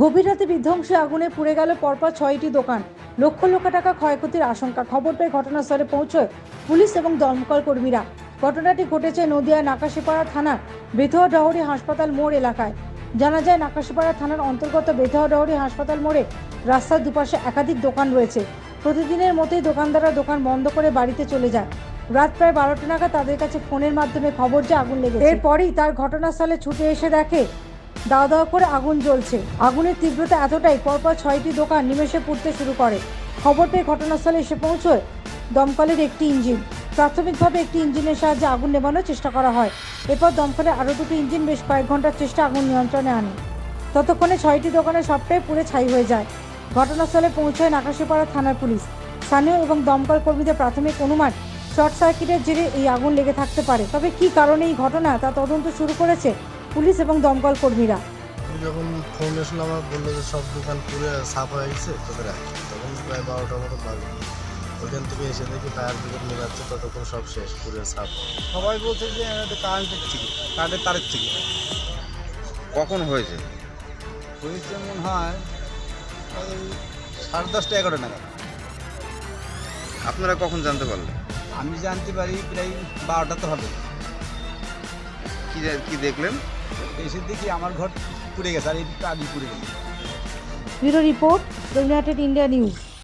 গভীর রাতে বিধ্বংসী আগুনে পুড়ে গেল পরপর ছয়টি দোকান। লক্ষ লক্ষ টাকা ক্ষয়ক্ষতির আশঙ্কা। খবর পেয়ে ঘটনাস্থলে পৌঁছয় পুলিশ এবং দমকল কর্মীরা। ঘটনাটি ঘটেছে নদিয়ার নাকাশিপাড়া থানার বেথুয়া ডহরি হাসপাতাল মোড় এলাকায়। জানা যায়, নাকাশিপাড়া থানার অন্তর্গত বেথুয়া ডহরি হাসপাতাল মোড়ে রাস্তার দুপাশে একাধিক দোকান রয়েছে। প্রতিদিনের মতোই দোকানদাররা দোকান বন্ধ করে বাড়িতে চলে যায়। রাত প্রায় বারোটা নাগাদ তাদের কাছে ফোনের মাধ্যমে খবর যে আগুন লেগেছে। এরপরই তার ঘটনাস্থলে ছুটে এসে দেখে দাও দাও করে আগুন জ্বলছে। আগুনের তীব্রতা এতটাই, পরপর ছয়টি দোকান নিমেষে পুড়তে শুরু করে। খবর পেয়ে ঘটনাস্থলে এসে পৌঁছয় দমকলের একটি ইঞ্জিন। প্রাথমিকভাবে একটি ইঞ্জিনের সাহায্যে আগুন নেভানোর চেষ্টা করা হয়। এরপর দমকলের আরও দুটি ইঞ্জিন বেশ কয়েক ঘণ্টার চেষ্টা আগুন নিয়ন্ত্রণে আনে। ততক্ষণে ছয়টি দোকানের সবটাই পুড়ে ছাই হয়ে যায়। ঘটনাস্থলে পৌঁছয় নাকাশিপাড়া থানার পুলিশ। স্থানীয় এবং দমকল কর্মীদের প্রাথমিক অনুমান, শর্ট সার্কিটের জেরে এই আগুন লেগে থাকতে পারে। তবে কী কারণে এই ঘটনা তা তদন্ত শুরু করেছে পুলিশ এবং দমকল কর্মীরা। যখন ফোন এসলো আমার বলল যে সব দোকান পুরো সাফ হয়ে গেছে তোদের রাখ তখন প্রায় বারোটার মতো বাজে। ওইখান থেকে এসে দেখি ফায়ার ব্রিগেড নিয়ে যাচ্ছে ততক্ষণ সব শেষ পুরো সাফ। সবাই বলছে যে কারেন্টের থেকে কারেন্টের তারের থেকে কখন হয়েছে? হয়েছে মনে হয় ওই সাড়ে দশটা এগারো নাগাদ। আপনারা কখন জানতে পারলেন? আমি জানতে পারি প্রায় বারোটা তো হবে। কি দেখলেন? এসে দেখি আমার ঘর পুড়ে গেছে, আর এটা আগে পুড়ে গেছে। Bureau report United India news.